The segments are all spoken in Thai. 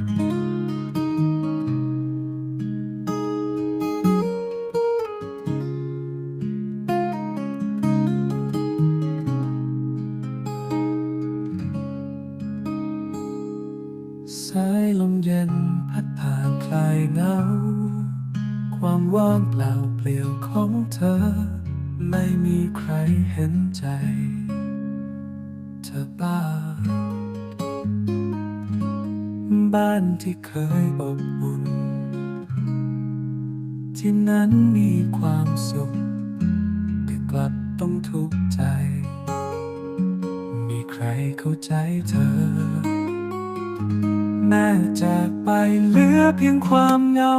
สายลมเย็นพัดผ่านคลายเหงา ความว่างเปล่าเปลี่ยวของเธอ ไม่มีใครเห็นใจ เธอบ้า บ้านที่เคยอบอุ่น ที่นั้นมีความสุขแต่กลับต้องทุกข์ใจ มีใครเข้าใจเธอ แม่จากไปเหลือเพียงความเหงา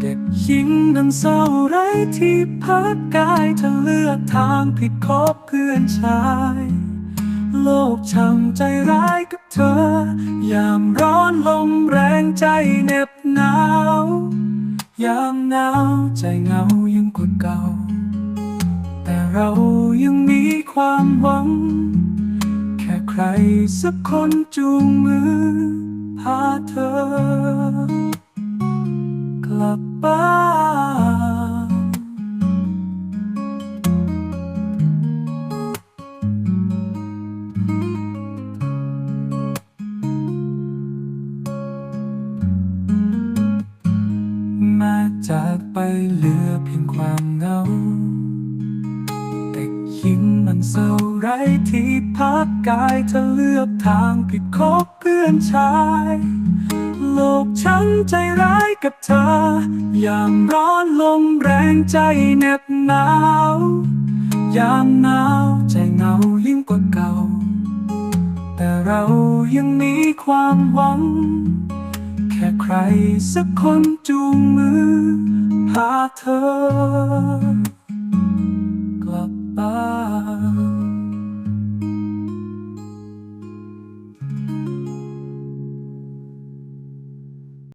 เด็กหญิงนั้นเศร้าไร้ที่พักกายเธอเลือกทางผิดคบเพื่อนชาย โลกช่างใจร้ายกับเธอ ยามร้อนลมแรงใจเหน็บหนาว ยามหนาวใจเหงายิ่งกว่าเก่า แต่เรายังมีความหวัง แค่ใครสักคนจูงมือพาเธอกลับ จากไปเหลือเพียงความเหงาเด็กหญิงมันเศร้าไร้ที่พักกายเธอเลือกทางผิดคบเพื่อนชาย โลกฉันใจร้ายกับเธอ อย่ามร้อนลมแรงใจเหน็บหนาว ยามหนาวใจเหงายิ่งกว่าเก่า แต่เรายังมีความหวัง ใครสักคนจูงมือพาเธอ